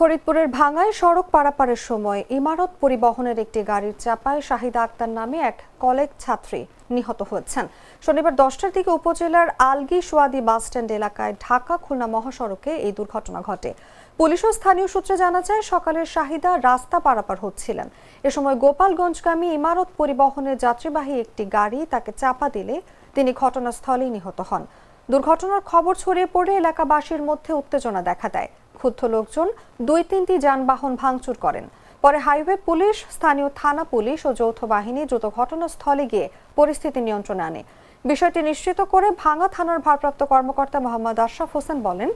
ফরিদপুরের ভাঙ্গায় সড়ক পারাপারের সময় ইমারত পরিবহনের একটি গাড়ির চাপায় শাহিদা আক্তার নামে এক কলেজ ছাত্রী নিহত হয়েছেন। শনিবার দশটার দিকে উপজেলার আলগি সোয়াদি বাসস্ট্যান্ড এলাকায় ঢাকা খুলনা মহাসড়কে এই দুর্ঘটনা ঘটে। পুলিশ ও স্থানীয় সূত্রে জানা যায় সকালের শাহিদা রাস্তা পারাপার হচ্ছিলেন। এ সময় গোপালগঞ্জগামী ইমারত পরিবহনের যাত্রীবাহী একটি গাড়ি তাকে চাপা দিলে তিনি ঘটনাস্থলেই নিহত হন। দুর্ঘটনার খবর ছড়িয়ে পড়ে এলাকাবাসীর মধ্যে উত্তেজনা দেখা দেয়। ক্ষুব্ধ লোকজন দুই তিনটি যানবাহন ভাঙচুর করেন। পরে হাইওয়ে পুলিশ, স্থানীয় থানা পুলিশ ও যৌথ বাহিনী দ্রুত ঘটনাস্থলে গিয়ে পরিস্থিতি নিয়ন্ত্রণে আনে। বিষয়টি নিশ্চিত করে ভাঙ্গা থানার ভারপ্রাপ্ত কর্মকর্তা মোহাম্মদ আশরাফ হোসেন বলেন,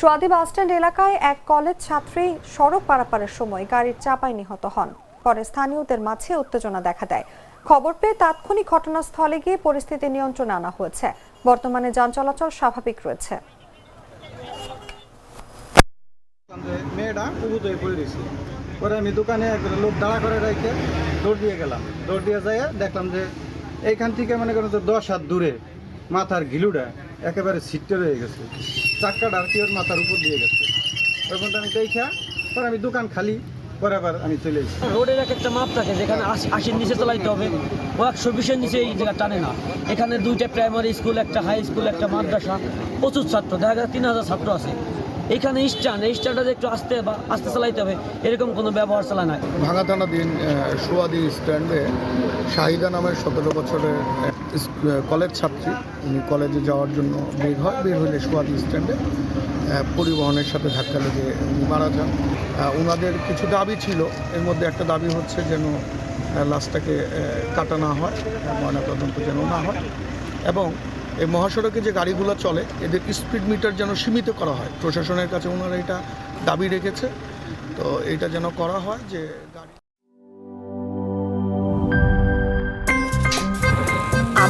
সোয়াদি বাসস্ট্যান্ড এলাকায় এক কলেজ ছাত্রী সড়ক পারাপারের সময় গাড়ির চাপায় নিহত হন। পরে স্থানীয়দের মাঝে উত্তেজনা দেখা দেয়। খবর পেয়ে তাৎক্ষণিক ঘটনাস্থলে গিয়ে পরিস্থিতি নিয়ন্ত্রণে আনা হয়েছে। বর্তমানে যান চলাচল স্বাভাবিক রয়েছে। মেয়েটা উবুত হয়ে পড়ে রয়েছে। পরে আমি দোকানে একজন লোক দাঁড়া করে রেখে দৌড় দিয়ে গেলাম। দৌড় দিয়ে যাই দেখলাম যে এইখান থেকে মনে করেন যে দশ হাত দূরে মাথার ঘিলুটা একেবারে ছিটতে রয়ে গেছে। চাক্কাটা আর কি ওর মাথার উপর দিয়ে গেছে। তখন আমি দেখা পরে আমি দোকান খালি, পরে আবার আমি চলে এসেছি। রোডের এক একটা মাপ থাকে, যেখানে আশি- আশির নিচে চালাইতে হবে। ও একশো বিশের নিচে এই জায়গা টানে না। এখানে দুইটা প্রাইমারি স্কুল একটা হাই স্কুল একটা মাদ্রাসা। প্রচুর ছাত্র, দেখা যায় তিন হাজার ছাত্র আছে। এখানে স্ট্যান্ড, এই স্ট্যান্ডটা যে একটু আস্তে বা আস্তে চালাইতে হবে, এরকম কোনো ব্যবহার চালা নাই। ভাঙা থানা দিন সুয়াদি স্ট্যান্ডে শাহিদা নামের সতেরো বছরের কলেজ ছাত্রী, উনি কলেজে যাওয়ার জন্য বের হয়, বের হলে সুয়াদি স্ট্যান্ডে পরিবহনের সাথে ধাক্কা লেগে মারা যান। ওনাদের কিছু দাবি ছিল, এর মধ্যে একটা দাবি হচ্ছে যেন লাশটাকে কাটা না হয়, ময়নাতদন্ত যেন না হয়। এবং এই মহাসড়কে যে গাড়িগুলো চলে, এদের স্পিড মিটার যেন সীমিত করা হয়। প্রশাসনের কাছে ওনারা এটা দাবি রেখেছে। তো এটা যেন করা হয় যে গাড়ি